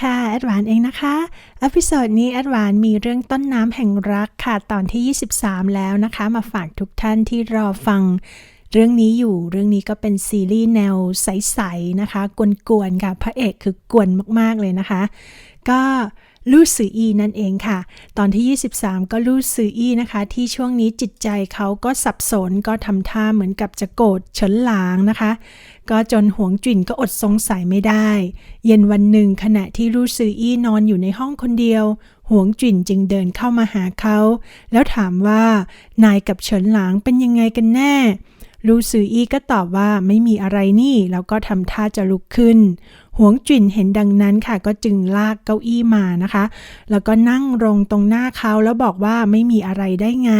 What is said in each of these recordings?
ค่ะ แอดวานเองนะคะอพิโซดนี้แอดวานมีเรื่องต้นน้ำแห่งรักค่ะ ตอนที่ 23 แล้วนะคะ มาฝากทุกท่านที่รอฟังเรื่องนี้อยู่ เรื่องนี้ก็เป็นซีรีส์แนวใสๆนะคะ กวนๆค่ะ พระเอกคือกวนมากๆเลยนะคะ ก็ลู่ซืออีนั่นเองค่ะ ตอนที่ 23 ก็ลู่ซืออีนะคะ ที่ช่วงนี้จิตใจเขาก็สับสนก็ทำท่าเหมือนกับจะโกรธเฉินหลางนะคะ ก็จนหวงจุ่นก็อดสงสัยไม่ได้ เย็นวันหนึ่งขณะที่ลู่ซืออี้นอนอยู่ในห้องคนเดียว หวงจุ่นจึงเดินเข้ามาหาเขา แล้วถามว่านายกับเฉินหลางเป็นยังไงกันแน่ลูซืออี้ก็ตอบว่าไม่มีอะไรนี่ แล้วก็ทำท่าจะลุกขึ้น หวงจุ่นเห็นดังนั้นค่ะ ก็จึงลากเก้าอี้มานะคะ แล้วก็นั่งลงตรงหน้าเขาแล้วบอกว่าไม่มีอะไรได้ไง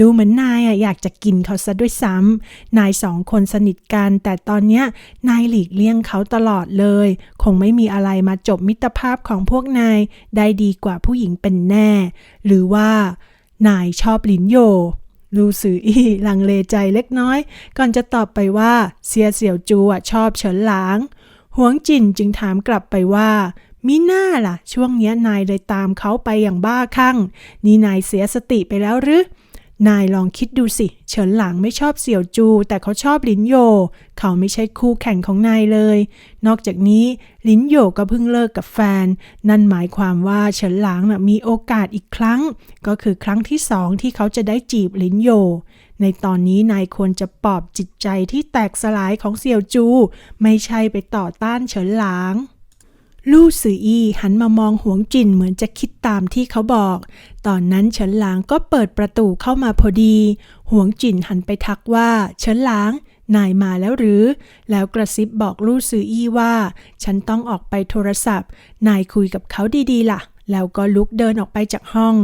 ดูเหมือนนายอะอยากจะกินเขาซะด้วยซ้ำนายสองคนสนิทกัน แต่ตอนเนี้ยนายหลีกเลี่ยงเขาตลอดเลย คงไม่มีอะไรมาจบมิตรภาพของพวกนายได้ดีกว่าผู้หญิงเป็นแน่ หรือว่านายชอบลินโยลูซืออี้ลังเลใจเล็กน้อย ก่อนจะตอบไปว่าเซียเสี่ยวจูชอบเฉินหลางหวงจินจึงถามกลับไปว่ามิน่าล่ะ ช่วงเนี้ยนายเลยตามเขาไปอย่างบ้าคลั่ง นี่นายเสียสติไปแล้วหรือ นายลองคิดดูสิ เฉินหลางไม่ชอบเสี่ยวจู แต่เขาชอบลินโย เขาไม่ใช่คู่แข่งของนายเลย นอกจากนี้ลินโยก็เพิ่งเลิกกับแฟน นั่นหมายความว่าเฉินหลางนะมีโอกาสอีกครั้ง ก็คือครั้งที่สองที่เขาจะได้จีบลินโย ในตอนนี้นายควรจะปลอบจิตใจที่แตกสลายของเสี่ยวจู ไม่ใช่ไปต่อต้านเฉินหลาง ลู่ซืออี้หันมามองหวงจินเหมือนจะคิดตามที่เขาบอก ตอนนั้นเฉินหลางก็เปิดประตูเข้ามาพอดี หวงจินหันไปทักว่า เฉินหลางนายมาแล้วหรือ แล้วกระซิบบอกลู่ซืออี้ว่า ฉันต้องออกไปโทรศัพท์ นายคุยกับเขาดีๆล่ะ แล้วก็ลุกเดินออกไปจากห้อง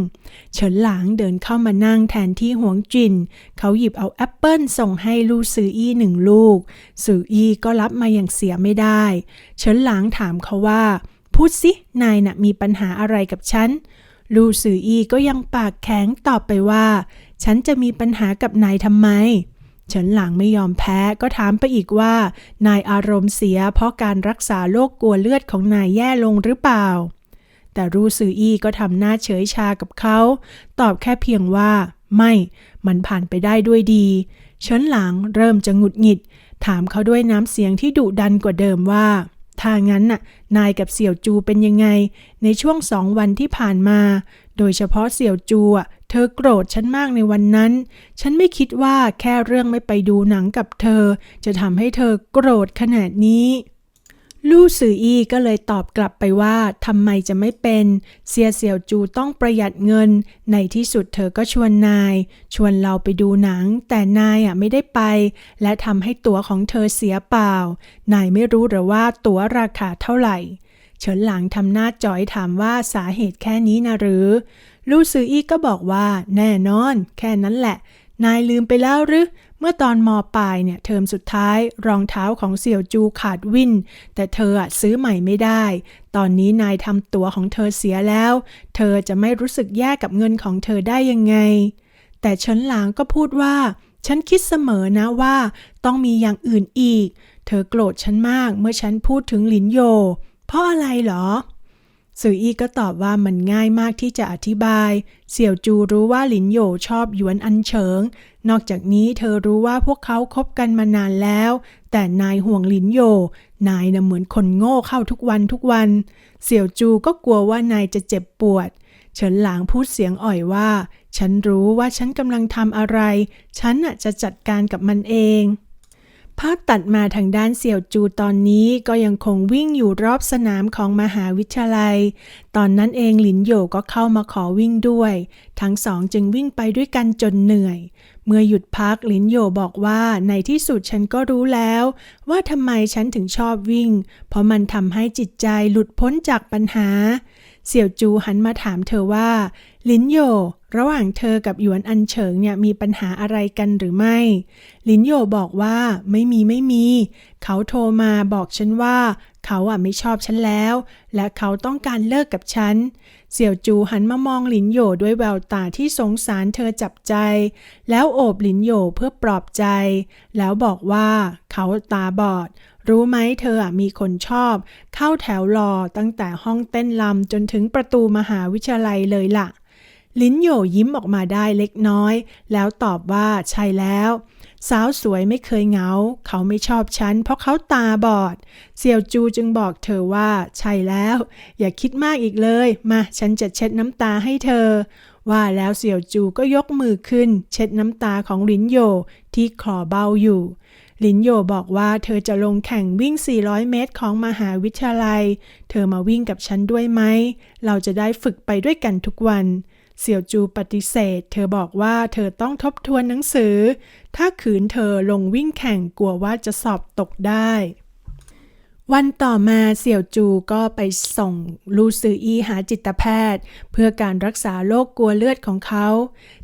เฉินหลางเดินเข้ามานั่งแทนที่หวงจิน เขาหยิบเอาแอปเปิลส่งให้ลู่ซืออี้หนึ่งลูกซืออี้ก็รับมาอย่างเสียไม่ได้ เฉินหลางถามเขาว่า พูดสินายน่ะมีปัญหาอะไรกับฉันลู่ซืออี้ก็ยังปากแข็งตอบไปว่า ฉันจะมีปัญหากับนายทำไมเฉินหลางไม่ยอมแพ้ก็ถามไปอีกว่า นายอารมณ์เสียเพราะการรักษาโรคกลัวเลือดของนายแย่ลงหรือเปล่า แต่รูซืออี้ก็ทำหน้าเฉยชากับเขา ตอบแค่เพียงว่า ไม่ มันผ่านไปได้ด้วยดีเฉินหลางเริ่มจะหงุดหงิด ถามเขาด้วยน้ำเสียงที่ดุดันกว่าเดิมว่าถ้างั้นน่ะ นายกับเสี่ยวจูเป็นยังไง ในช่วงสองวันที่ผ่านมา โดยเฉพาะเสี่ยวจูอะ เธอโกรธฉันมากในวันนั้น ฉันไม่คิดว่าแค่เรื่องไม่ไปดูหนังกับเธอ จะทำให้เธอโกรธขนาดนี้ ลู่ซืออี้ก็เลยตอบกลับไปว่าทำไมจะไม่เป็น เซียเสี่ยวจูต้องประหยัดเงิน ในที่สุดเธอก็ชวนนาย ชวนเราไปดูหนัง แต่นายอะไม่ได้ไป และทำให้ตั๋วของเธอเสียเปล่า นายไม่รู้หรือว่าตั๋วราคาเท่าไหร่ เฉินหลางทำหน้าจ่อยถามว่าสาเหตุแค่นี้นะหรือ ลู่ซืออี้ก็บอกว่า แน่นอน แค่นั้นแหละ นายลืมไปแล้วหรือ เมื่อตอนมปลายเนี่ยเทอมสุดท้ายรองเท้าของเสี่ยวจูขาดวินแต่เธออะซื้อใหม่ไม่ได้ ตอนนี้นายทำตั๋วของเธอเสียแล้ว เธอจะไม่รู้สึกแย่กับเงินของเธอได้ยังไง แต่เฉินหลางก็พูดว่า ฉันคิดเสมอนะว่า ต้องมีอย่างอื่นอีก เธอโกรธฉันมากเมื่อฉันพูดถึงหลินโย เพราะอะไรเหรอ ซืออี้ก็ตอบว่ามันง่ายมากที่จะอธิบาย เสี่ยวจูรู้ว่าหลินโยชอบหยวนอันเฉิง นอกจากนี้เธอรู้ว่าพวกเขาคบกันมานานแล้ว แต่นายห่วงหลินโย นายน่ะเหมือนคนโง่เข้าทุกวันทุกวัน เสี่ยวจูก็กลัวว่านายจะเจ็บปวด เฉินหลางพูดเสียงอ่อยว่า ฉันรู้ว่าฉันกำลังทำอะไร ฉันน่ะจะจัดการกับมันเอง ภาพตัดมาทางด้านเสี่ยวจูตอนนี้ก็ยังคงวิ่งอยู่รอบสนามของมหาวิทยาลัย ตอนนั้นเองหลินโยก็เข้ามาขอวิ่งด้วย ทั้งสองจึงวิ่งไปด้วยกันจนเหนื่อย เมื่อหยุดพักหลินโยบอกว่าในที่สุดฉันก็รู้แล้ว ว่าทำไมฉันถึงชอบวิ่ง เพราะมันทำให้จิตใจหลุดพ้นจากปัญหา เสี่ยวจูหันมาถามเธอว่า ลินโย ระหว่างเธอกับหยวนอันเฉิงเนี่ยมีปัญหาอะไรกันหรือไม่ ลินโยบอกว่าไม่มีไม่มี เขาโทรมาบอกฉันว่า เขาอะไม่ชอบฉันแล้ว และเขาต้องการเลิกกับฉัน เสี่ยวจูหันมามองหลินโยด้วยแววตาที่สงสารเธอจับใจ แล้วโอบหลินโยเพื่อปลอบใจ แล้วบอกว่าเขาตาบอด รู้ไหมเธออะมีคนชอบ เข้าแถวรอตั้งแต่ห้องเต้นลำจนถึงประตูมหาวิทยาลัยเลยล่ะ ลินโยยิ้มออกมาได้เล็กน้อย แล้วตอบว่าใช่แล้ว สาวสวยไม่เคยเหงา เขาไม่ชอบฉัน เพราะเขาตาบอด เสี่ยวจูจึงบอกเธอว่า ใช่แล้ว อย่าคิดมากอีกเลย มาฉันจะเช็ดน้ำตาให้เธอ ว่าแล้วเสี่ยวจูก็ยกมือขึ้น เช็ดน้ำตาของลินโยที่คอเบาอยู่ลินโยบอกว่าเธอจะลงแข่งวิ่ง 400 เมตรของมหาวิทยาลัย เธอมาวิ่งกับฉันด้วยไหม เราจะได้ฝึกไปด้วยกันทุกวัน เสี่ยวจูปฏิเสธ เธอบอกว่าเธอต้องทบทวนหนังสือ ถ้าขืนเธอลงวิ่งแข่งกลัวว่าจะสอบตกได้ วันต่อมาเสี่ยวจูก็ไปส่งลูซืออีหาจิตแพทย์ เพื่อการรักษาโรคกลัวเลือดของเขา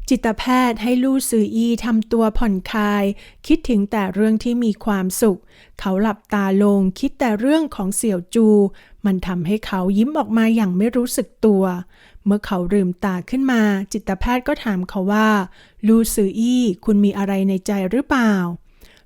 จิตแพทย์ให้ลู่ซืออีทำตัวผ่อนคลาย คิดถึงแต่เรื่องที่มีความสุข เขาหลับตาลงคิดแต่เรื่องของเสี่ยวจู มันทำให้เขายิ้มออกมาอย่างไม่รู้สึกตัว เมื่อเขาลืมตาขึ้นมา จิตแพทย์ก็ถามเขาว่า ลู่ซืออีคุณมีอะไรในใจหรือเปล่า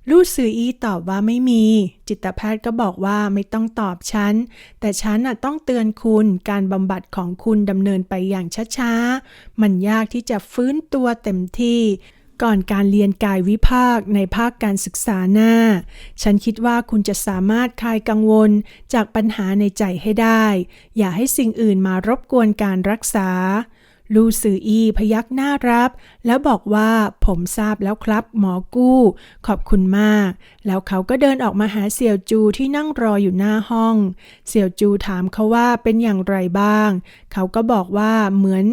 ลู่ซืออีตอบว่าไม่มี จิตแพทย์ก็บอกว่าไม่ต้องตอบฉัน แต่ฉันน่ะต้องเตือนคุณการบำบัดของคุณดำเนินไปอย่างช้าๆ มันยากที่จะฟื้นตัวเต็มที่ก่อนการเรียนกายวิภาคในภาคการศึกษาหน้า ฉันคิดว่าคุณจะสามารถคลายกังวลจากปัญหาในใจให้ได้ อย่าให้สิ่งอื่นมารบกวนการรักษา ลูซืออีพยักหน้ารับ แล้วบอกว่าผมทราบแล้วครับหมอกู้ ขอบคุณมาก แล้วเขาก็เดินออกมาหาเสี่ยวจูที่นั่งรออยู่หน้าห้อง เสี่ยวจูถามเขาว่าเป็นอย่างไรบ้าง เขาก็บอกว่าเหมือน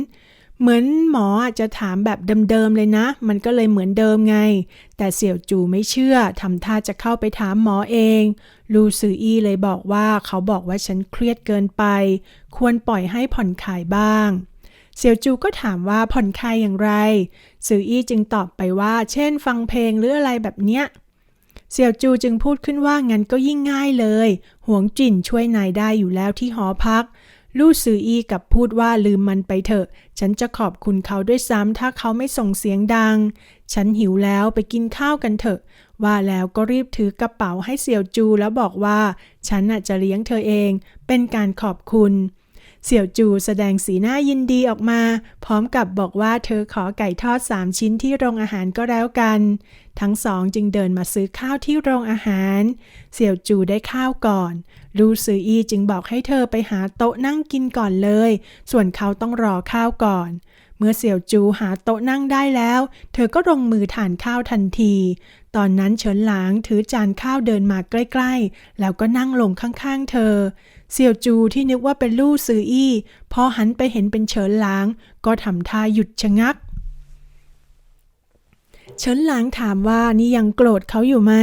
เหมือนหมออาจจะถามแบบเดิมๆเลยนะ มันก็เลยเหมือนเดิมไง แต่เสี่ยวจูไม่เชื่อทำท่าจะเข้าไปถามหมอเอง ลูซืออีเลยบอกว่าเขาบอกว่าฉันเครียดเกินไป ควรปล่อยให้ผ่อนคลายบ้าง เสี่ยวจูก็ถามว่าผ่อนคลายอย่างไรซืออี้จึงตอบไปว่า เช่น ฟังเพลงหรืออะไรแบบเนี้ยเสี่ยวจูจึงพูดขึ้นว่างั้นก็ยิ่งง่ายเลย หวงจิ่นช่วยนายได้อยู่แล้วที่หอพัก ลู่ซืออี้กับพูดว่าลืมมันไปเถอะ ฉันจะขอบคุณเขาด้วยซ้ำถ้าเขาไม่ส่งเสียงดัง ฉันหิวแล้วไปกินข้าวกันเถอะ ว่าแล้วก็รีบถือกระเป๋าให้เสี่ยวจูแล้วบอกว่า ฉันน่ะจะเลี้ยงเธอเอง เป็นการขอบคุณ เสี่ยวจูแสดงสีหน้ายินดีออกมา พร้อมกับบอกว่าเธอขอไก่ทอดสามชิ้นที่โรงอาหารก็แล้วกัน ทั้งสองจึงเดินมาซื้อข้าวที่โรงอาหาร เสี่ยวจูได้ข้าวก่อน ลูซืออีจึงบอกให้เธอไปหาโต๊ะนั่งกินก่อนเลย ส่วนเขาต้องรอข้าวก่อน เมื่อเสี่ยวจูหาโต๊ะนั่งได้แล้ว เธอก็ลงมือทานข้าวทันที ตอนนั้นเฉินหลางถือจานข้าวเดินมาใกล้ๆ แล้วก็นั่งลงข้างๆ เธอ เสี่ยวจูที่นึกว่าเป็นลู่ซืออี้ พอหันไปเห็นเป็นเฉินหลาง ก็ทำท่าหยุดชะงัก เฉินหลางถามว่านี่ยังโกรธเขาอยู่ไหม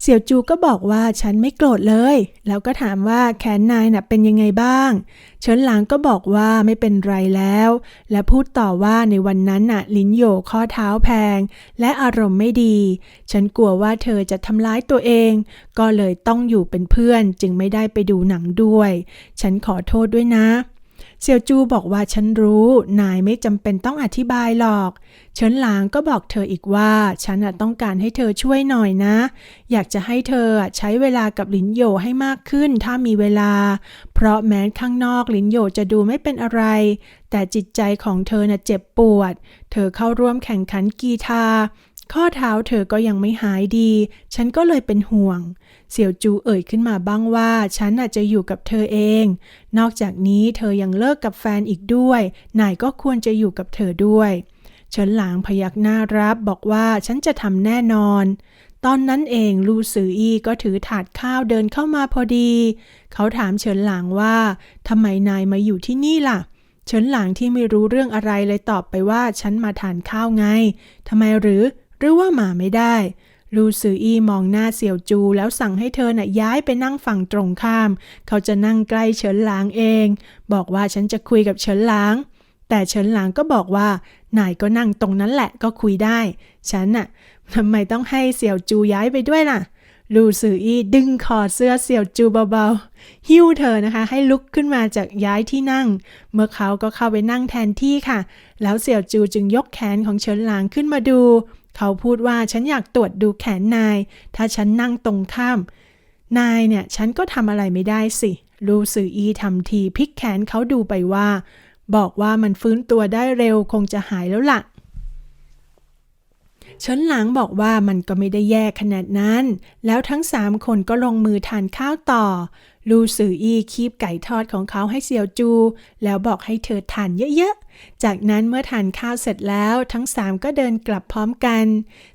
เสี่ยวจูก็บอกว่าฉันไม่โกรธเลย แล้วก็ถามว่าแขนนายน่ะเป็นยังไงบ้าง เฉินหลางก็บอกว่าไม่เป็นไรแล้ว และพูดต่อว่าในวันนั้นน่ะลิ้นโยข้อเท้าแพง และอารมณ์ไม่ดี ฉันกลัวว่าเธอจะทำร้ายตัวเอง ก็เลยต้องอยู่เป็นเพื่อนจึงไม่ได้ไปดูหนังด้วย ฉันขอโทษด้วยนะ เสี่ยวจูบอกว่าฉันรู้ นายไม่จำเป็นต้องอธิบายหรอก เฉินหลางก็บอกเธออีกว่า ฉันต้องการให้เธอช่วยหน่อยนะ อยากจะให้เธอใช้เวลากับหลินโยให้มากขึ้นถ้ามีเวลา เพราะแม้ข้างนอกหลินโยจะดูไม่เป็นอะไร แต่จิตใจของเธอน่ะเจ็บปวด เธอเข้าร่วมแข่งขันกีฬาข้อเท้าเธอก็ยังไม่หายดี ฉันก็เลยเป็นห่วง เสี่ยวจูเอ่ยขึ้นมาบ้างว่า ฉันอาจจะอยู่กับเธอเอง นอกจากนี้เธอยังเลิกกับแฟนอีกด้วย นายก็ควรจะอยู่กับเธอด้วยเฉินหลางพยักหน้ารับบอกว่าฉันจะทำแน่นอน ตอนนั้นเองลูซืออี้ก็ถือถาดข้าวเดินเข้ามาพอดี เขาถามเฉินหลางว่าทำไมนายมาอยู่ที่นี่ล่ะเฉินหลางที่ไม่รู้เรื่องอะไรเลยตอบไปว่าฉันมาทานข้าวไงทำไมหรือ หรือว่ามาไม่ได้ ลูซืออี้มองหน้าเสี่ยวจูแล้วสั่งให้เธอน่ะย้ายไปนั่งฝั่งตรงข้าม เขาจะนั่งใกล้เฉินหลางเอง บอกว่าฉันจะคุยกับเฉินหลาง แต่เฉินหลางก็บอกว่านายก็นั่งตรงนั้นแหละก็คุยได้ ฉันน่ะทำไมต้องให้เสี่ยวจูย้ายไปด้วยล่ะลูซืออี้ดึงคอเสื้อเสี่ยวจูเบาๆ หิ้วเธอนะคะ ให้ลุกขึ้นมาจากย้ายที่นั่ง เมื่อเขาก็เข้าไปนั่งแทนที่ค่ะ แล้วเสี่ยวจูจึงยกแขนของเฉินหลางขึ้นมาดู เขาพูดว่าฉันอยากตรวจดูแขนนาย ถ้าฉันนั่งตรงข้าม นายเนี่ยฉันก็ทำอะไรไม่ได้สิลูซืออีทำทีพลิกแขนเขาดูไปว่า บอกว่ามันฟื้นตัวได้เร็วคงจะหายแล้วล่ะ เฉินหลางบอกว่ามันก็ไม่ได้แย่ขนาดนั้น แล้วทั้งสามคนก็ลงมือทานข้าวต่อ ลูซืออีคีบไก่ทอดของเขาให้เสี่ยวจู แล้วบอกให้เธอทานเยอะๆ จากนั้นเมื่อทานข้าวเสร็จแล้วทั้งสามก็เดินกลับพร้อมกัน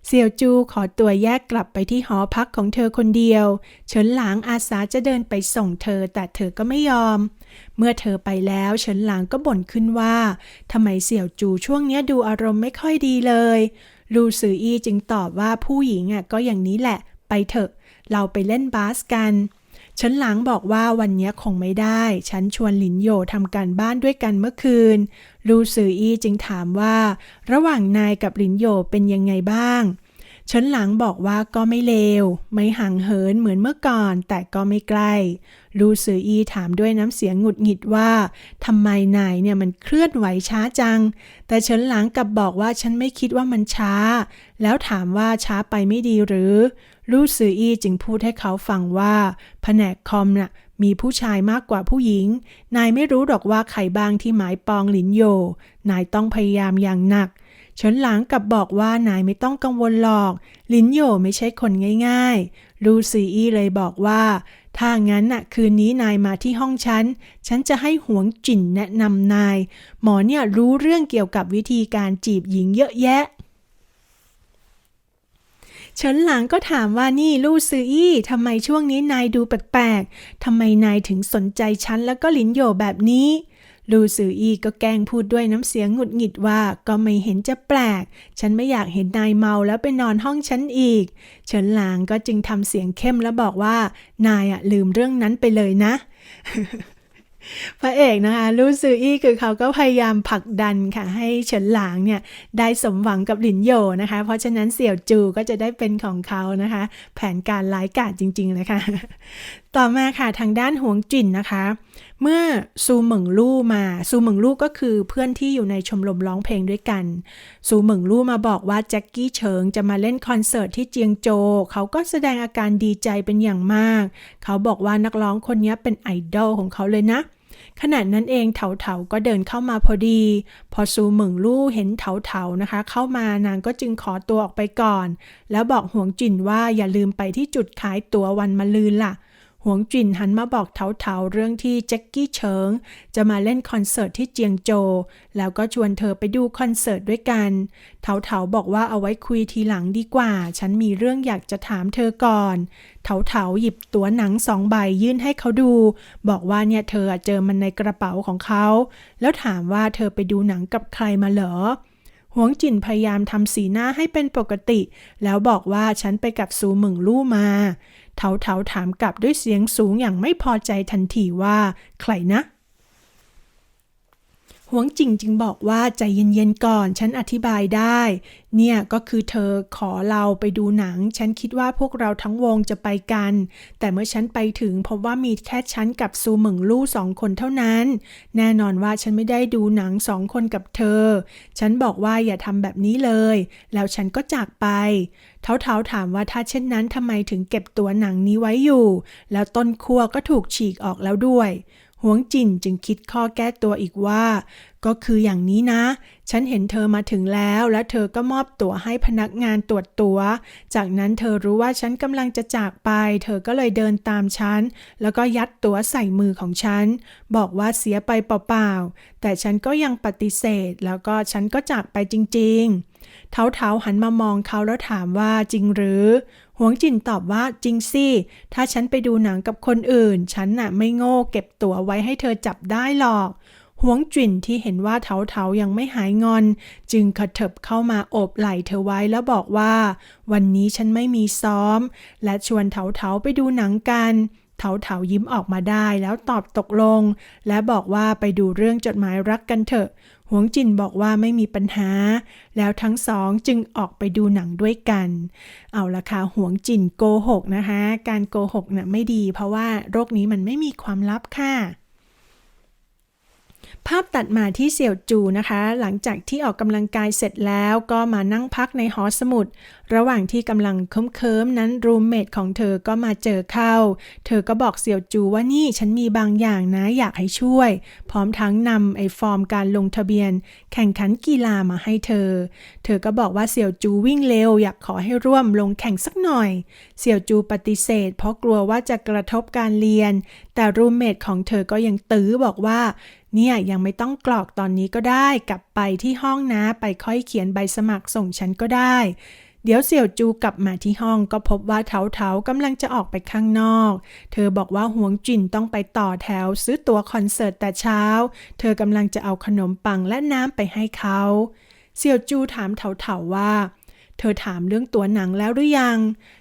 เสี่ยวจูขอตัวแยกกลับไปที่หอพักของเธอคนเดียว เฉินหลางอาสาจะเดินไปส่งเธอแต่เธอก็ไม่ยอม เมื่อเธอไปแล้วเฉินหลางก็บ่นขึ้นว่าทำไมเสี่ยวจูช่วงนี้ดูอารมณ์ไม่ค่อยดีเลย ลูซืออีจึงตอบว่าผู้หญิงอะก็อย่างนี้แหละ ไปเถอะ เราไปเล่นบาสกันฉันหลังบอกว่าวันนี้คงไม่ได้ ฉันชวนหลินโยทำการบ้านด้วยกันเมื่อคืนลูซืออีจึงถามว่า ระหว่างนายกับหลินโยเป็นยังไงบ้าง ฉันหลังบอกว่าก็ไม่เลว ไม่ห่างเหินเหมือนเมื่อก่อน แต่ก็ไม่ใกล้ลูซืออีถามด้วยน้ำเสียงหงุดหงิดว่าทำไมนายเนี่ยมันเคลื่อนไหวช้าจัง แต่เฉินหลังกลับบอกว่าฉันไม่คิดว่ามันช้า แล้วถามว่าช้าไปไม่ดีหรือลูซืออีจึงพูดให้เขาฟังว่าแผนกคอมน่ะมีผู้ชายมากกว่าผู้หญิง นายไม่รู้หรอกว่าใครบ้างที่หมายปองหลินโย นายต้องพยายามอย่างหนัก เฉินหลางกลับบอกว่านายไม่ต้องกังวลหรอก ลินโยไม่ใช่คนง่ายๆลูซีอีเลยบอกว่า ถ้างั้นน่ะคืนนี้นายมาที่ห้องฉัน ฉันจะให้หวงจิ่นแนะนำนาย หมอเนี่ยรู้เรื่องเกี่ยวกับวิธีการจีบหญิงเยอะแยะเฉินหลางก็ถามว่านี่ลู่ซืออี้ทำไมช่วงนี้นายดูแปลกๆทำไมนายถึงสนใจฉันแล้วก็หลินโยแบบนี้ ลูซืออี้ก็แกล้งพูดด้วยน้ำเสียงหงุดหงิดว่าก็ไม่เห็นจะแปลก ฉันไม่อยากเห็นนายเมาแล้วไปนอนห้องฉันอีก เฉินหลางก็จึงทำเสียงเข้มแล้วบอกว่า นายอะลืมเรื่องนั้นไปเลยนะพระเอกนะคะลู่ซืออี้คือเขาก็พยายามผลักดันค่ะ ให้เฉินหลางเนี่ยได้สมหวังกับหลินโยนะคะ เพราะฉะนั้นเสี่ยวจูก็จะได้เป็นของเขานะคะ แผนการร้ายกาจจริงๆเลยค่ะ ต่อมาค่ะทางด้านหวงจินนะคะ เมื่อซูเหมิงลู่มาซูเหมิงลู่ก็คือเพื่อนที่อยู่ในชมรมร้องเพลงด้วยกัน ซูเหมิงลู่มาบอกว่าแจ็คกี้เฉิงจะมาเล่นคอนเสิร์ตที่เจียงโจ เขาก็แสดงอาการดีใจเป็นอย่างมาก เขาบอกว่านักร้องคนนี้เป็นไอดอลของเขาเลยนะขณะนั้นเองเถาเถาก็เดินเข้ามาพอดี พอซูเหมิงลู่เห็นเถาเถานะคะ เข้ามานางก็จึงขอตัวออกไปก่อน แล้วบอกหวงจินว่าอย่าลืมไปที่จุดขายตั๋ววันมะลืนล่ะ หวงจินหันมาบอกเถาเถาเรื่องที่แจ็คกี้เฉิง จะมาเล่นคอนเสิร์ตที่เจียงโจวแล้วก็ชวนเธอไปดูคอนเสิร์ตด้วยกันเถาเถาบอกว่าเอาไว้คุยทีหลังดีกว่า ฉันมีเรื่องอยากจะถามเธอก่อนเถาเถาหยิบตั๋วหนังสองใบยื่นให้เขาดู บอกว่าเนี่ยเธอเจอมันในกระเป๋าของเขา แล้วถามว่าเธอไปดูหนังกับใครมาเหรอหวงจินพยายามทำสีหน้าให้เป็นปกติ แล้วบอกว่าฉันไปกับซูเหมิงลู่มา เถาเถาถามกลับด้วยเสียงสูงอย่างไม่พอใจทันทีว่า ใครนะ วงจิงจึงบอกว่าใจเย็นๆก่อนฉันอธิบายได้ เนี่ยก็คือเธอขอเราไปดูหนัง ฉันคิดว่าพวกเราทั้งวงจะไปกัน แต่เมื่อฉันไปถึงพบว่ามีแค่ฉันกับซูเหมิงลู่สองคนเท่านั้น แน่นอนว่าฉันไม่ได้ดูหนังสองคนกับเธอ ฉันบอกว่าอย่าทำแบบนี้เลย แล้วฉันก็จากไปเท้าเท้าถามว่าถ้าเช่นนั้นทำไมถึงเก็บตัวหนังนี้ไว้อยู่ แล้วต้นขั้วก็ถูกฉีกออกแล้วด้วย วงจินจึงคิดข้อแก้ตัวอีกว่า ก็คืออย่างนี้นะ ฉันเห็นเธอมาถึงแล้ว และเธอก็มอบตั๋วให้พนักงานตรวจตัว๋ว จากนั้นเธอรู้ว่าฉันกำลังจะจากไป เธอก็เลยเดินตามฉัน แล้วก็ยัดตั๋วใส่มือของฉัน บอกว่าเสียไปเปล่าๆ แต่ฉันก็ยังปฏิเสธ แล้วก็ฉันก็จากไปจริง ๆ เท้าเท้าหันมามองเขาแล้วถามว่าจริงหรือ หวงจินตอบว่าจริงสิถ้าฉันไปดูหนังกับคนอื่น ฉันน่ะไม่โง่เก็บตั๋วไว้ให้เธอจับได้หรอกหวงจินที่เห็นว่าเถาเถายังไม่หายงอน จึงขะเถิบเข้ามาโอบไหล่เธอไว้แล้วบอกว่า วันนี้ฉันไม่มีซ้อม และชวนเถาเถาไปดูหนังกันเถาเถายิ้มออกมาได้แล้วตอบตกลง และบอกว่าไปดูเรื่องจดหมายรักกันเถอะ หวงจินบอกว่าไม่มีปัญหา แล้วทั้งสองจึงออกไปดูหนังด้วยกัน เอาละค่ะหวงจินโกหกนะคะ การโกหกน่ะไม่ดี เพราะว่าโรคนี้มันไม่มีความลับค่ะภาพตัดมาที่เสี่ยวจูนะคะ หลังจากที่ออกกำลังกายเสร็จแล้วก็มานั่งพักในหอสมุดระหว่างที่กำลังเคิมๆนั้นรูมเมทของเธอก็มาเจอเข้า เธอก็บอกเสี่ยวจูว่านี่ฉันมีบางอย่างนะอยากให้ช่วย พร้อมทั้งนำไอ้ฟอร์มการลงทะเบียน แข่งขันกีฬามาให้เธอ เธอก็บอกว่าเสี่ยวจูวิ่งเร็วอยากขอให้ร่วมลงแข่งสักหน่อย เสี่ยวจูปฏิเสธ เพราะกลัวว่าจะกระทบการเรียน แต่รูมเมทของเธอก็ยังตื้อบอกว่าเนี่ยยังไม่ต้องกรอกตอนนี้ก็ได้ กลับไปที่ห้องนะไปค่อยเขียนใบสมัครส่งฉันก็ได้ เดี๋ยวเสี่ยวจูกลับมาที่ห้องก็พบว่าเถาเถากำลังจะออกไปข้างนอก เธอบอกว่าหวงจินต้องไปต่อแถวซื้อตั๋วคอนเสิร์ตแต่เช้า เธอกำลังจะเอาขนมปังและน้ำไปให้เขา เสี่ยวจูถามเถาเถาว่า เธอถามเรื่องตั๋วหนังแล้วหรือยัง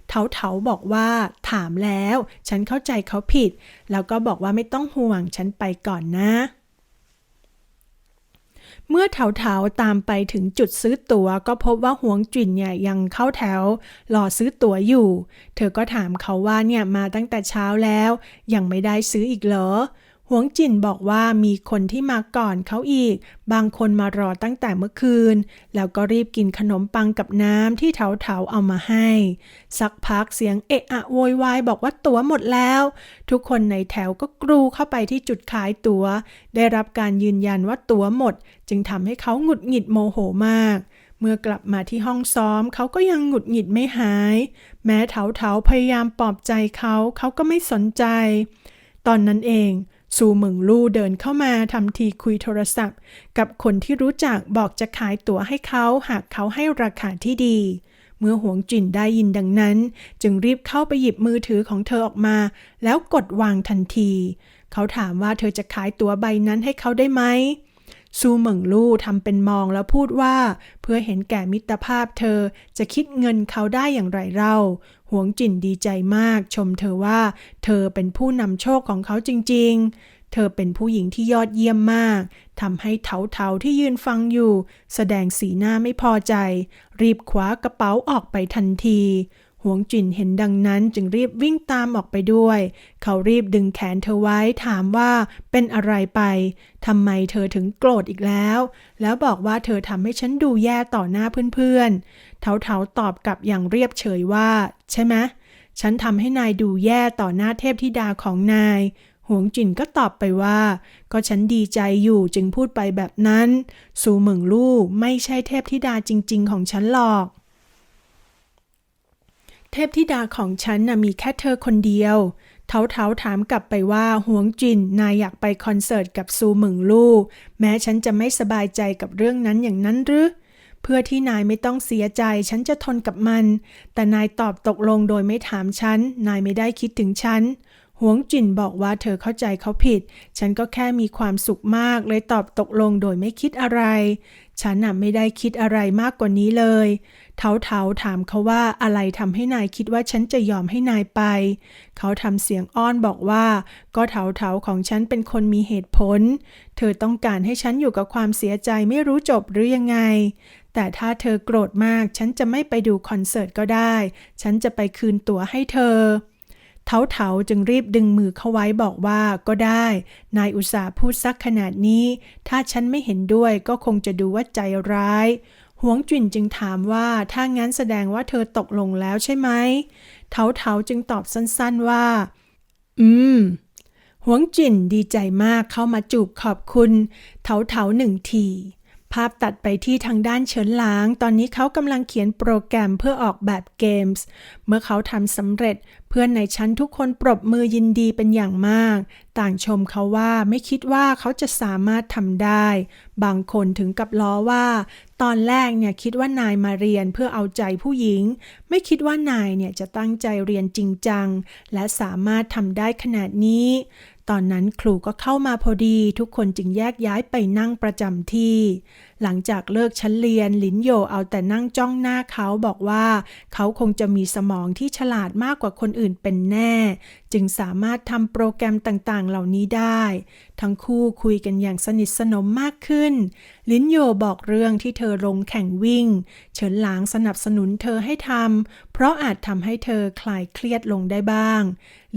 เถาเถาบอกว่าถามแล้ว ฉันเข้าใจเขาผิด แล้วก็บอกว่าไม่ต้องห่วง ฉันไปก่อนนะ เมื่อเถาเถาตามไปถึงจุดซื้อตั๋วก็พบว่าหวงจินเนี่ยยังเข้าแถวรอซื้อตั๋วอยู่ เธอก็ถามเขาว่าเนี่ยมาตั้งแต่เช้าแล้ว ยังไม่ได้ซื้ออีกเหรอ หวงจินบอกว่ามีคนที่มาก่อนเขาอีก บางคนมารอตั้งแต่เมื่อคืน แล้วก็รีบกินขนมปังกับน้ำที่เถาเถาเอามาให้ สักพักเสียงเอะอะโวยวายบอกว่าตั๋วหมดแล้ว ทุกคนในแถวก็กรูเข้าไปที่จุดขายตั๋ว ได้รับการยืนยันว่าตั๋วหมด จึงทำให้เขาหงุดหงิดโมโหมากเมื่อกลับมาที่ห้องซ้อมเขาก็ยังหงุดหงิดไม่หาย แม้เถาเถาพยายามปลอบใจเขาเขาก็ไม่สนใจ ตอนนั้นเอง ซูเหมิงลู่เดินเข้ามาทำทีคุยโทรศัพท์ กับคนที่รู้จักบอกจะขายตั๋วให้เขาหากเขาให้ราคาที่ดี เมื่อหวงจินได้ยินดังนั้น จึงรีบเข้าไปหยิบมือถือของเธอออกมา แล้วกดวางทันที เขาถามว่าเธอจะขายตั๋วใบนั้นให้เขาได้ไหมซูเหมิงลู่ทำเป็นมองแล้วพูดว่า เพื่อเห็นแก่มิตรภาพเธอจะคิดเงินเขาได้อย่างไรเล่า วงจินดีใจมาก ชมเธอว่า เธอเป็นผู้นำโชคของเขาจริง ๆ เธอเป็นผู้หญิงที่ยอดเยี่ยมมากทำให้เถาเถาที่ยืนฟังอยู่ แสดงสีหน้าไม่พอใจ รีบคว้ากระเป๋าออกไปทันที หวงจินเห็นดังนั้นจึงรีบวิ่งตามออกไปด้วย เขารีบดึงแขนเธอไว้ถามว่าเป็นอะไรไปทำไมเธอถึงโกรธอีกแล้ว แล้วบอกว่าเธอทำให้ฉันดูแย่ต่อหน้าเพื่อนๆ เถาเถาตอบกลับอย่างเรียบเฉยว่า ใช่ไหมฉันทำให้นายดูแย่ต่อหน้าเทพธิดาของนายหวงจินก็ตอบไปว่า ก็ฉันดีใจอยู่จึงพูดไปแบบนั้นซูเหมิงลู่ไม่ใช่เทพธิดาจริง ๆ ของฉันหรอก เทพธิดาของฉันน่ะมีแค่เธอคนเดียว เทาเทาถามกลับไปว่าหวงจินนายอยากไปคอนเสิร์ตกับซูเหมิงลู่แม้ฉันจะไม่สบายใจกับเรื่องนั้นอย่างนั้นหรือเพื่อที่นายไม่ต้องเสียใจ ฉันจะทนกับมัน แต่นายตอบตกลงโดยไม่ถามฉัน นายไม่ได้คิดถึงฉันหวงจินบอกว่าเธอเข้าใจเขาผิด ฉันก็แค่มีความสุขมากเลยตอบตกลงโดยไม่คิดอะไร ฉันน่ะไม่ได้คิดอะไรมากกว่านี้เลย เทาเทาถามเขาว่าอะไรทำให้นายคิดว่าฉันจะยอมให้นายไป เขาทำเสียงอ้อนบอกว่า ก็เถาเถาของฉันเป็นคนมีเหตุผล เธอต้องการให้ฉันอยู่กับความเสียใจไม่รู้จบหรือยังไง แต่ถ้าเธอโกรธมากฉันจะไม่ไปดูคอนเสิร์ตก็ได้ ฉันจะไปคืนตั๋วให้เธอ เถาเถาจึงรีบดึงมือเขาไว้บอกว่าก็ได้ นายอุตสาพูดซักขนาดนี้ ถ้าฉันไม่เห็นด้วยก็คงจะดูว่าใจร้าย หวงจุนจึงถามว่าถ้างั้นแสดงว่าเธอตกลงแล้วใช่ไหมเถาเถาจึงตอบสั้นๆว่า อืมหวงจินดีใจมากเข้ามาจูบขอบคุณ เถาเถาหนึ่งที ภาพตัดไปที่ทางด้านเฉินหลาง ตอนนี้เขากำลังเขียนโปรแกรมเพื่อออกแบบเกมส์ เมื่อเขาทำสำเร็จ เพื่อนในชั้นทุกคนปรบมือยินดีเป็นอย่างมาก ต่างชมเขาว่าไม่คิดว่าเขาจะสามารถทำได้ บางคนถึงกับล้อว่า ตอนแรกเนี่ยคิดว่านายมาเรียนเพื่อเอาใจผู้หญิง ไม่คิดว่านายเนี่ยจะตั้งใจเรียนจริงจัง และสามารถทำได้ขนาดนี้ ตอนนั้นครูก็เข้ามาพอดีทุกคนจึงแยกย้ายไปนั่งประจำที่ หลังจากเลิกชั้นเรียนหลินโยเอาแต่นั่งจ้องหน้าเขาบอกว่า เขาคงจะมีสมองที่ฉลาดมากกว่าคนอื่นเป็นแน่ จึงสามารถทำโปรแกรมต่างๆ เหล่านี้ได้ ทั้งคู่คุยกันอย่างสนิทสนมมากขึ้น ลินโยบอกเรื่องที่เธอลงแข่งวิ่ง เฉินหลางสนับสนุนเธอให้ทำเพราะอาจทำให้เธอคลายเครียดลงได้บ้าง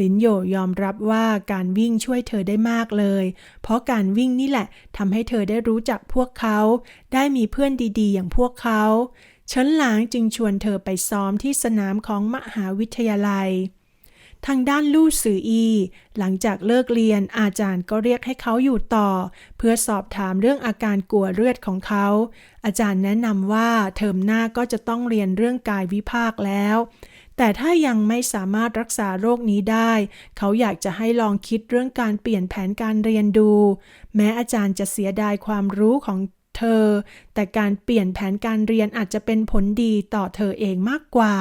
ลินโยยอมรับว่าการวิ่งช่วยเธอได้มากเลย เพราะการวิ่งนี่แหละทำให้เธอได้รู้จักพวกเขาได้มีเพื่อนดีๆ อย่างพวกเขาเฉินหลางจึงชวนเธอไปซ้อมที่สนามของมหาวิทยาลัย ทางด้านลู่ซืออี หลังจากเลิกเรียนอาจารย์ก็เรียกให้เขาอยู่ต่อ เพื่อสอบถามเรื่องอาการกลัวเลือดของเขา อาจารย์แนะนำว่าเทอมหน้าก็จะต้องเรียนเรื่องกายวิภาคแล้ว แต่ถ้ายังไม่สามารถรักษาโรคนี้ได้ เขาอยากจะให้ลองคิดเรื่องการเปลี่ยนแผนการเรียนดู แม้อาจารย์จะเสียดายความรู้ของ เธอ แต่การเปลี่ยนแผนการเรียนอาจจะเป็นผลดีต่อเธอเองมากกว่า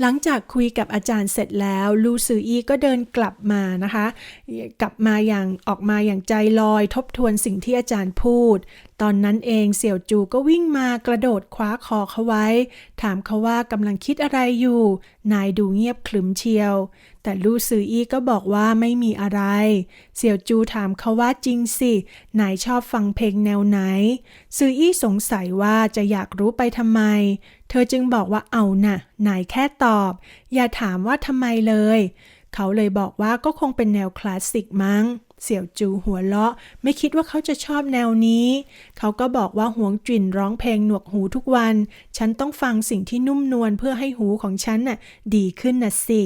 หลังจากคุยกับอาจารย์เสร็จแล้วลูซืออีก็เดินกลับมานะคะ กลับมาอย่างออกมาอย่างใจลอยทบทวนสิ่งที่อาจารย์พูด ตอนนั้นเองเสี่ยวจูก็วิ่งมากระโดดคว้าคอเขาไว้ ถามเขาว่ากำลังคิดอะไรอยู่ นายดูเงียบขรึมเชียว แต่ลูซืออีก็บอกว่าไม่มีอะไร เสี่ยวจูถามเขาว่าจริงสิ นายชอบฟังเพลงแนวไหนซืออี้สงสัยว่าจะอยากรู้ไปทำไม เธอจึงบอกว่าเอาน่ะ นายแค่ตอบ อย่าถามว่าทำไมเลย เขาเลยบอกว่าก็คงเป็นแนวคลาสสิกมั้ง เสี่ยวจูหัวเราะ ไม่คิดว่าเขาจะชอบแนวนี้ เขาก็บอกว่าหวงจิ่นร้องเพลงหนวกหูทุกวัน ฉันต้องฟังสิ่งที่นุ่มนวลเพื่อให้หูของฉันน่ะดีขึ้นน่ะสิ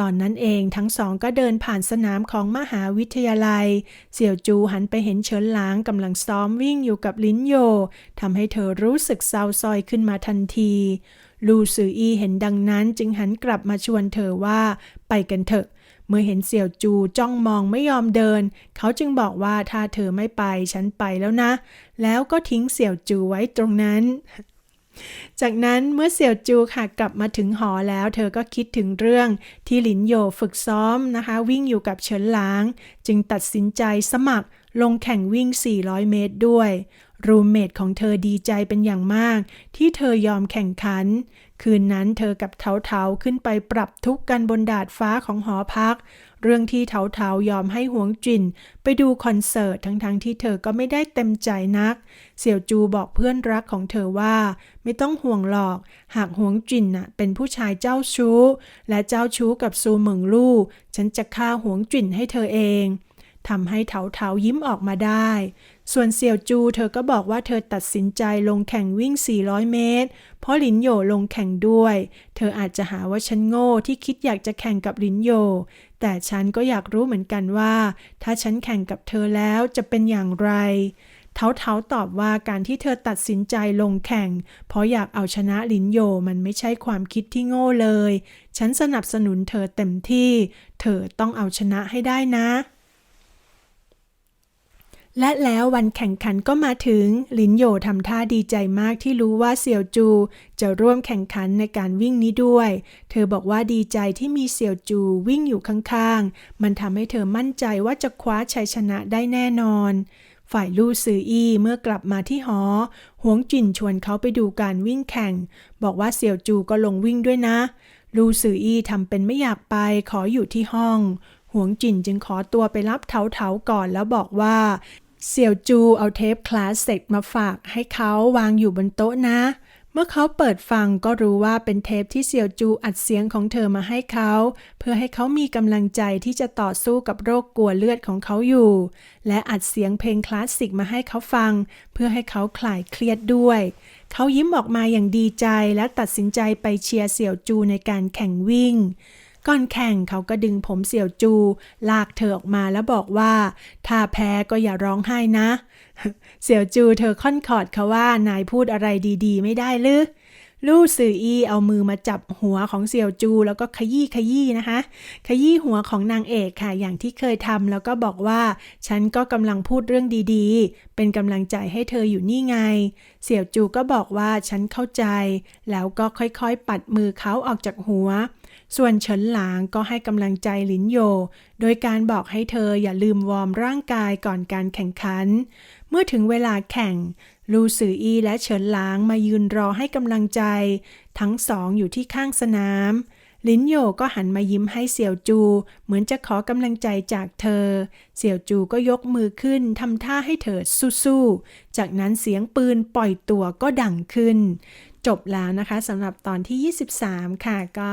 ตอนนั้นเองทั้งสองก็เดินผ่านสนามของมหาวิทยาลัย เสี่ยวจูหันไปเห็นเฉินหลางกำลังซ้อมวิ่งอยู่กับลิ้นโยทำให้เธอรู้สึกเศร้าซอยขึ้นมาทันที ลูซืออีเห็นดังนั้นจึงหันกลับมาชวนเธอว่าไปกันเถอะเมื่อเห็นเสี่ยวจูจ้องมองไม่ยอมเดิน เขาจึงบอกว่าถ้าเธอไม่ไปฉันไปแล้วนะ แล้วก็ทิ้งเสี่ยวจูไว้ตรงนั้น จากนั้นเมื่อเสี่ยวจูค่ะกลับมาถึงหอแล้ว เธอก็คิดถึงเรื่องที่หลินโยฝึกซ้อมนะคะ วิ่งอยู่กับเฉินหลาง จึงตัดสินใจสมัครลงแข่งวิ่ง 400 เมตรด้วย รูมเมทของเธอดีใจเป็นอย่างมาก ที่เธอยอมแข่งขัน คืนนั้นเธอกับเถาเถาขึ้นไปปรับทุกข์กันบนดาดฟ้าของหอพัก เรื่องที่เถาเถายอมให้หวงจินไปดูคอนเสิร์ตทั้งๆทที่เธอก็ไม่ได้เต็มใจนัก เสี่ยวจูบอกเพื่อนรักของเธอว่า ไม่ต้องห่วงหรอก หากหวงจินน่ะเป็นผู้ชายเจ้าชู้ และเจ้าชู้กับซูเหมิงลู่ฉันจะฆ่าหวงจินให้เธอเอง ทำให้เถาเถายิ้มออกมาได้ ส่วนเสี่ยวจูเธอก็บอกว่าเธอตัดสินใจลงแข่งวิ่ง 400 เมตร เพราะหลินโยลงแข่งด้วย เธออาจจะหาว่าฉันโง่ที่คิดอยากจะแข่งกับหลินโย แต่ฉันก็อยากรู้เหมือนกันว่า ถ้าฉันแข่งกับเธอแล้วจะเป็นอย่างไรเท้าเทาตอบว่าการที่เธอตัดสินใจลงแข่ง เพราะอยากเอาชนะลินโยมันไม่ใช่ความคิดที่โง่เลย ฉันสนับสนุนเธอเต็มที่ เธอต้องเอาชนะให้ได้นะ และแล้ววันแข่งขันก็มาถึง ลินโยทำท่าดีใจมากที่รู้ว่าเสี่ยวจู จะร่วมแข่งขันในการวิ่งนี้ด้วย เธอบอกว่าดีใจที่มีเสี่ยวจูวิ่งอยู่ข้างๆ มันทำให้เธอมั่นใจว่าจะคว้าชัยชนะได้แน่นอน ฝ่ายลู่ซืออี้เมื่อกลับมาที่หอ หวงจินชวนเขาไปดูการวิ่งแข่ง บอกว่าเสี่ยวจูก็ลงวิ่งด้วยนะ ลู่ซืออี้ทำเป็นไม่อยากไปขออยู่ที่ห้องหวงจินจึงขอตัวไปรับเถาเถาๆก่อนแล้วบอกว่า เสี่ยวจูเอาเทปคลาสเซ็กมาฝากให้เขาวางอยู่บนโต๊ะนะ เมื่อเขาเปิดฟังก็รู้ว่าเป็นเทปที่เสี่ยวจูอัดเสียงของเธอมาให้เขา เพื่อให้เขามีกำลังใจที่จะต่อสู้กับโรคกลัวเลือดของเขาอยู่ และอัดเสียงเพลงคลาสสิกมาให้เขาฟัง เพื่อให้เขาคลายเครียดด้วย เขายิ้มออกมาอย่างดีใจและตัดสินใจไปเชียร์เสี่ยวจูในการแข่งวิ่ง ก่อนแข่งเขาก็ดึงผมเสี่ยวจู ลากเธอออกมาแล้วบอกว่า ถ้าแพ้ก็อย่าร้องไห้นะ เสี่ยวจูเธอค่อนขอดเขาว่านายพูดอะไรดีๆ ไม่ได้หรือลู่ซื่ออีเอามือมาจับหัวของเสี่ยวจู แล้วก็ขยี้ขยี้นะคะ ขยี้หัวของนางเอกค่ะ อย่างที่เคยทำแล้วก็บอกว่า ฉันก็กำลังพูดเรื่องดีๆ เป็นกำลังใจให้เธออยู่นี่ไง เสี่ยวจูก็บอกว่าฉันเข้าใจ แล้วก็ค่อยๆ ปัดมือเขาออกจากหัว ส่วนเฉินหลางก็ให้กำลังใจหลินโย โดยการบอกให้เธออย่าลืมวอร์มร่างกายก่อนการแข่งขัน เมื่อถึงเวลาแข่ง ลูซืออีและเฉินหลางมายืนรอให้กำลังใจ ทั้งสองอยู่ที่ข้างสนามลินโยก็หันมายิ้มให้เสี่ยวจู เหมือนจะขอกำลังใจจากเธอ เสี่ยวจูก็ยกมือขึ้นทำท่าให้เธอสู้ๆ จากนั้นเสียงปืนปล่อยตัวก็ดังขึ้น จบแล้วนะคะสำหรับตอนที่ 23 ค่ะ ก็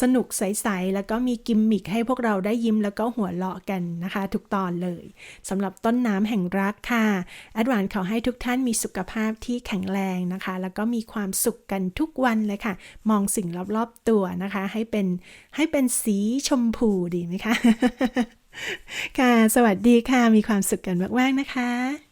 สนุกใส ๆ แล้วก็มีกิมมิคให้พวกเราได้ยิ้มแล้วก็หัวเราะกันนะคะ ทุกตอนเลยสำหรับต้นน้ำแห่งรักค่ะแอดวานขอให้ทุกท่านมีสุขภาพที่แข็งแรงนะคะ แล้วก็มีความสุขกันทุกวันเลยค่ะ มองสิ่งรอบๆตัวนะคะ ให้เป็นให้เป็นสีชมพูดีไหมคะ ค่ะ สวัสดีค่ะ มีความสุขกันมากๆนะคะ